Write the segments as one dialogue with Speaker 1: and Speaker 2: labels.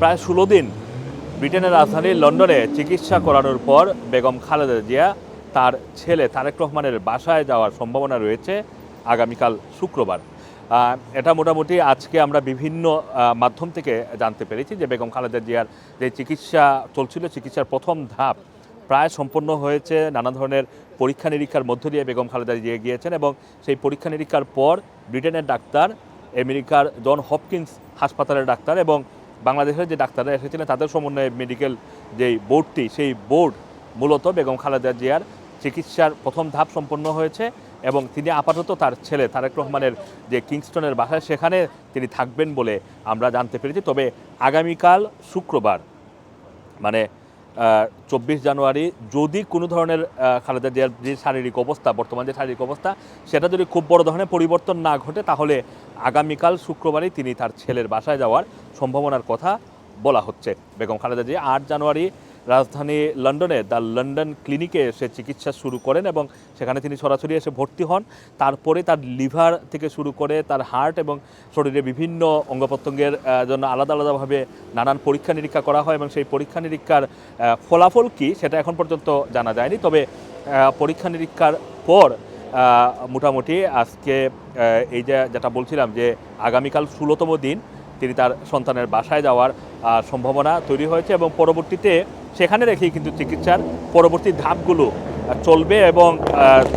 Speaker 1: প্রায় ষোলো দিন ব্রিটেনের রাজধানী লন্ডনে চিকিৎসা করানোর পর বেগম খালেদা জিয়া তার ছেলে তারেক রহমানের বাসায় যাওয়ার সম্ভাবনা রয়েছে আগামীকাল শুক্রবার। এটা মোটামুটি আজকে আমরা বিভিন্ন মাধ্যম থেকে জানতে পেরেছি যে বেগম খালেদা জিয়ার যে চিকিৎসা চলছিল, চিকিৎসার প্রথম ধাপ প্রায় সম্পন্ন হয়েছে। নানা ধরনের পরীক্ষা নিরীক্ষার মধ্য দিয়ে বেগম খালেদা জিয়া গিয়েছেন এবং সেই পরীক্ষা নিরীক্ষার পর ব্রিটেনের ডাক্তার, আমেরিকার জন হপকিন্স হাসপাতালের ডাক্তার এবং বাংলাদেশের যে ডাক্তাররা এসেছিলেন, তাদের সমন্বয়ে মেডিকেল যে বোর্ডটি সেই বোর্ড মূলত বেগম খালেদা জিয়ার চিকিৎসার প্রথম ধাপ সম্পন্ন হয়েছে এবং তিনি আপাতত তার ছেলে তারেক রহমানের যে কিংস্টনের বাসায়, সেখানে তিনি থাকবেন বলে আমরা জানতে পেরেছি। তবে আগামীকাল শুক্রবার মানে চব্বিশ জানুয়ারি যদি কোনো ধরনের খালেদা জিয়ার যে শারীরিক অবস্থা, বর্তমান যে শারীরিক অবস্থা, সেটা যদি খুব বড় ধরনের পরিবর্তন না ঘটে, তাহলে আগামীকাল শুক্রবারই তিনি তার ছেলের বাসায় যাওয়ার সম্ভাবনার কথা বলা হচ্ছে। বেগম খালেদা জিয়া আট জানুয়ারি রাজধানী লন্ডনে দ্য লন্ডন ক্লিনিকে সে চিকিৎসা শুরু করেন এবং সেখানে তিনি সরাসরি এসে ভর্তি হন। তারপরে তার লিভার থেকে শুরু করে তার হার্ট এবং শরীরে বিভিন্ন অঙ্গ প্রত্যঙ্গের জন্য আলাদা আলাদাভাবে নানান পরীক্ষা নিরীক্ষা করা হয় এবং সেই পরীক্ষা নিরীক্ষার ফলাফল কি সেটা এখন পর্যন্ত জানা যায়নি। তবে পরীক্ষা নিরীক্ষার পর মোটামুটি আজকে এই যে যেটা বলছিলাম যে আগামীকাল ষোলোতম দিন তিনি তার সন্তানের বাসায় যাওয়ার সম্ভাবনা তৈরি হয়েছে এবং পরবর্তীতে সেখানে রেখেই কিন্তু চিকিৎসার পরবর্তী ধাপগুলো চলবে এবং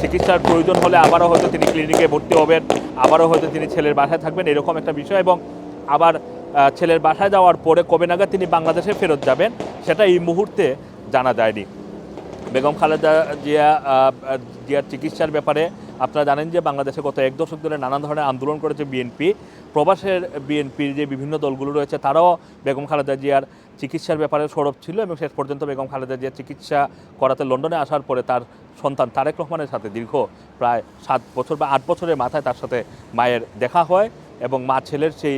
Speaker 1: চিকিৎসার প্রয়োজন হলে আবারও হয়তো তিনি ক্লিনিকে ভর্তি হবেন, আবারও হয়তো তিনি ছেলের বাসায় থাকবেন, এরকম একটা বিষয় এবং আবার ছেলের বাসায় যাওয়ার পরে কবে নাগাদ তিনি বাংলাদেশে ফেরত যাবেন, সেটা এই মুহূর্তে জানা যায়নি। বেগম খালেদা জিয়া জিয়ার চিকিৎসার ব্যাপারে আপনারা জানেন যে বাংলাদেশে গত এক দশক ধরে নানা ধরনের আন্দোলন করেছে বিএনপি। প্রবাসের বিএনপির যে বিভিন্ন দলগুলো রয়েছে, তারাও বেগম খালেদা জিয়ার চিকিৎসার ব্যাপারে সরব ছিল এবং শেষ পর্যন্ত বেগম খালেদা জিয়ার চিকিৎসা করাতে লন্ডনে আসার পরে তার সন্তান তারেক রহমানের সাথে দীর্ঘ প্রায় সাত বছর বা আট বছরের মাথায় তার সাথে মায়ের দেখা হয় এবং মা ছেলের সেই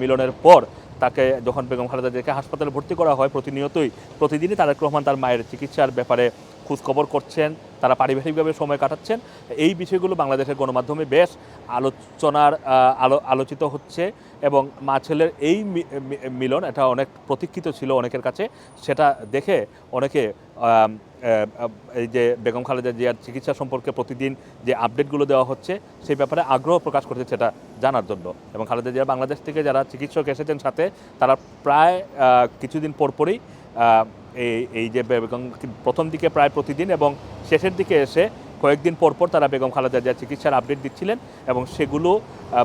Speaker 1: মিলনের পর তাকে যখন বেগম খালেদা জিয়াকে হাসপাতালে ভর্তি করা হয়, প্রতিনিয়তই প্রতিদিনই তারেক রহমান তার মায়ের চিকিৎসার ব্যাপারে খোঁজখবর করছেন, তারা পারিবারিকভাবে সময় কাটাচ্ছেন। এই বিষয়গুলো বাংলাদেশের গণমাধ্যমে বেশ আলোচনার আলো, আলোচিত হচ্ছে এবং মা ছেলের এই মিলন এটা অনেক প্রতীক্ষিত ছিল অনেকের কাছে। সেটা দেখে অনেকে এই যে বেগম খালেদা জিয়ার চিকিৎসা সম্পর্কে প্রতিদিন যে আপডেটগুলো দেওয়া হচ্ছে, সেই ব্যাপারে আগ্রহ প্রকাশ করছে সেটা জানার জন্য। এবং খালেদা জিয়া বাংলাদেশ থেকে যারা চিকিৎসক এসেছেন সাথে, তারা প্রায় কিছুদিন পরপরই এই এই যে বেগম প্রথম দিকে প্রায় প্রতিদিন এবং শেষের দিকে এসে কয়েকদিন পরপর পর তারা বেগম খালেদা জিয়ার চিকিৎসার আপডেট দিচ্ছিলেন এবং সেগুলো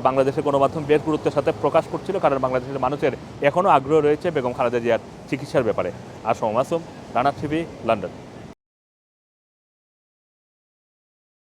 Speaker 1: বাংলাদেশের গণমাধ্যম বেশ গুরুত্বের সাথে প্রকাশ করছিল কারণ বাংলাদেশের মানুষের এখনও আগ্রহ রয়েছে বেগম খালেদা জিয়ার চিকিৎসার ব্যাপারে। Assam Assam Rana TV, London.